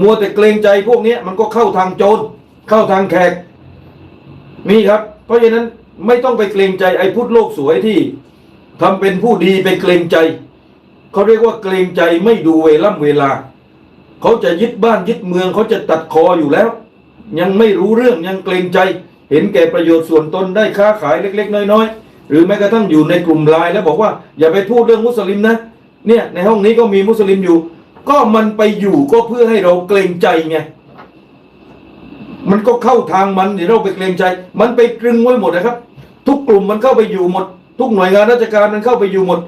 มัวแต่เกรงใจพวกนี้มันก็เข้าทางโจรเข้าทางแขกมีครับ เพราะฉะนั้นไม่ต้องไปเกรงใจไอ้พุทธโลกสวยที่ทำเป็นผู้ดีไปเกรงใจเขาเรียกว่าเกรงใจไม่ดูเวล่ำเวลา เขาจะยึดบ้านยึดเมืองเขาจะตัดคออยู่แล้ว ยังไม่รู้เรื่องยังเกรงใจ เห็นแก่ประโยชน์ส่วนตนได้ค้าขายเล็ก ๆ น้อยๆ หรือแม้กระทั่งอยู่ในกลุ่มไลน์แล้วบอกว่าอย่าไปพูดเรื่องมุสลิมนะเนี่ยในห้องนี้ก็มีมุสลิมอยู่ ก็มันไปอยู่ก็เพื่อให้เราเกรงใจไงมันก็เข้าทางมันเดี๋ยวเราไปเกรงใจ มันไปตรึงไว้หมดนะครับ ทุกกลุ่มมันเข้าไปอยู่หมด ทุกหน่วยงานราชการมันเข้าไปอยู่หมด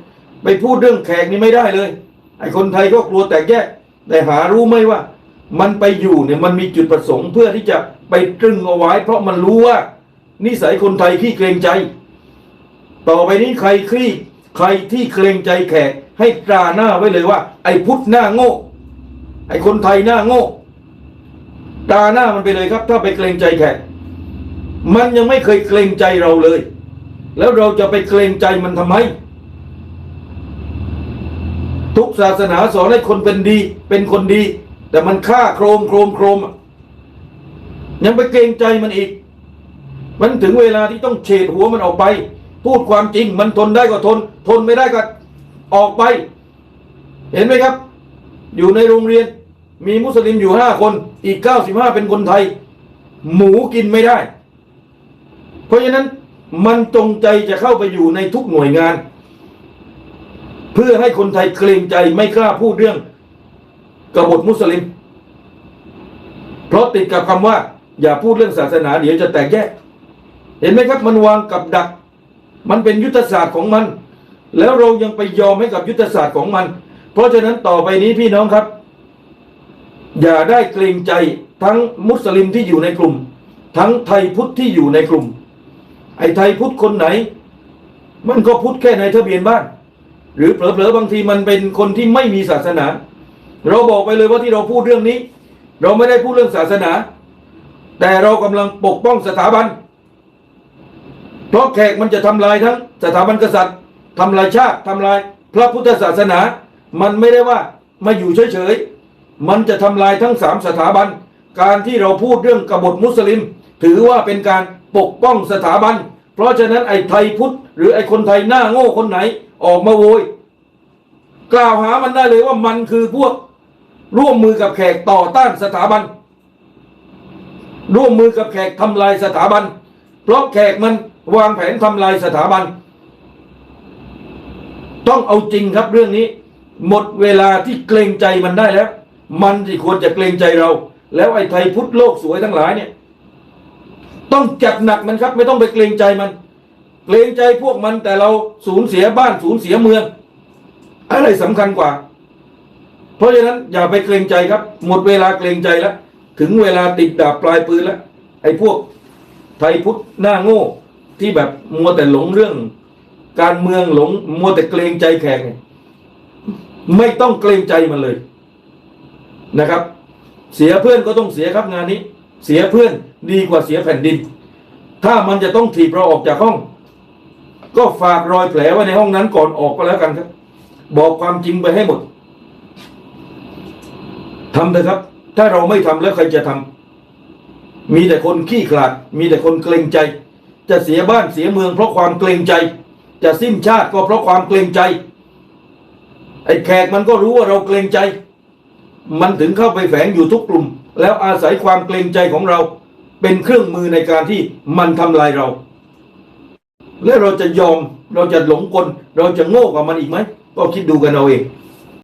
ไปพูดเรื่องแขกนี่ไม่ได้เลย ไอ้คนไทยก็กลัวแตกแยก แต่หารู้ไหมว่า มันไปอยู่เนี่ยมันมีจุดประสงค์เพื่อที่จะไปตรึงเอาไว้ เพราะมันรู้ว่า นิสัยคนไทยขี้เกรงใจ ต่อไปนี้ใครคลี่ ใครที่เกรงใจแขกให้ตราหน้าไว้เลยว่า ไอ้พุทธหน้าโง่ ไอ้คนไทยหน้าโง่ตาหน้ามันไปเลยครับ ถ้าไปเกรงใจแขกมันยังไม่เคยเกรงใจเราเลย แล้วเราจะไปเกรงใจมันทำไม ทุกศาสนาสอนให้คนเป็นดี เป็นคนดี แต่มันฆ่าโครมโครมโครมยังไปเกรงใจมันอีก มันถึงเวลาที่ต้องเฉดหัวมันออกไป พูดความจริงมันทนได้ก็ทน ทนไม่ได้ก็ออกไป เห็นไหมครับ อยู่ในโรงเรียนมีมุสลิมอยู่ห้าคนอีกเก้าสิบห้าเป็นคนไทย หมูกินไม่ได้ เพราะฉะนั้นมันจงใจจะเข้าไปอยู่ในทุกหน่วยงาน เพื่อให้คนไทยเกรงใจไม่กล้าพูดเรื่องกบฏมุสลิม เพราะติดกับคำว่า อย่าพูดเรื่องศาสนาเดี๋ยวจะแตกแยก เห็นไหมครับมันวางกับดัก มันเป็นยุทธศาสตร์ของมัน แล้วเรายังไปยอมให้กับยุทธศาสตร์ของมัน เพราะฉะนั้นต่อไปนี้พี่น้องครับ อย่าได้เกรงใจทั้งมุสลิมที่อยู่ในกลุ่ม ทั้งไทยพุทธที่อยู่ในกลุ่ม ไอ้ไทยพุทธคนไหน มันก็พุทธแค่ในทะเบียนบ้าน หรือเผลอๆบางทีมันเป็นคนที่ไม่มีศาสนา เราบอกไปเลยว่าที่เราพูดเรื่องนี้ เราไม่ได้พูดเรื่องศาสนา แต่เรากำลังปกป้องสถาบัน เพราะแขกมันจะทำลายทั้งสถาบันกษัตริย์ทำลายชาติทำลาย พระพุทธศาสนา มันไม่ได้ว่ามาอยู่เฉยๆ มันจะทำลายทั้งสามสถาบัน การที่เราพูดเรื่องกบฏมุสลิม ถือว่าเป็นการปกป้องสถาบัน เพราะฉะนั้นไอ้ไทยพุทธ หรือไอ้คนไทยหน้าโง่คนไหนออกมาโวย กล่าวหามันได้เลยว่ามันคือพวกร่วมมือกับแขกต่อต้านสถาบัน ร่วมมือกับแขกทำลายสถาบัน เพราะแขกมัน วางแผนทำลายสถาบัน ต้องเอาจริงครับเรื่องนี้ หมดเวลาที่เกรงใจมันได้แล้ว มันที่ควรจะเกรงใจเรา แล้วไอ้ไทยพุทธโลกสวยทั้งหลายเนี่ย ต้องจัดหนักมันครับ ไม่ต้องไปเกรงใจมัน เกรงใจพวกมันแต่เราสูญเสียบ้านสูญเสียเมือง อะไรสำคัญกว่า เพราะฉะนั้นอย่าไปเกรงใจครับ หมดเวลาเกรงใจแล้วถึงเวลาติดดาบปลายปืนแล้วไอ้พวกไทยพุทธหน้าโง่ ที่แบบมัวแต่หลงเรื่อง การเมืองหลงมัวแต่เกรงใจแขกเนี่ยไม่ต้องเกรงใจมันเลยนะครับ เสียเพื่อนก็ต้องเสียครับงานนี้ เสียเพื่อนดีกว่าเสียแผ่นดิน ถ้ามันจะต้องถีบเราออกจากห้อง ก็ฝากรอยแผลไว้ในห้องนั้นก่อนออกก็แล้วกันครับ บอกความจริงไปให้หมดทำเถอะครับ ถ้าเราไม่ทำแล้วใครจะทำมีแต่คนขี้ขลาด มีแต่คนเกรงใจ จะเสียบ้านเสียเมืองเพราะความเกรงใจ จะสิ้นชาติก็เพราะความเกรงใจ ไอ้แขกมันก็รู้ว่าเราเกรงใจ มันถึงเข้าไปแฝงอยู่ทุกกลุ่ม แล้วอาศัยความเกรงใจของเรา เป็นเครื่องมือในการที่มันทำลายเรา และเราจะยอมเราจะหลงกล เราจะโง่กว่ามันอีกไหมก็คิดดูกันเอาเอง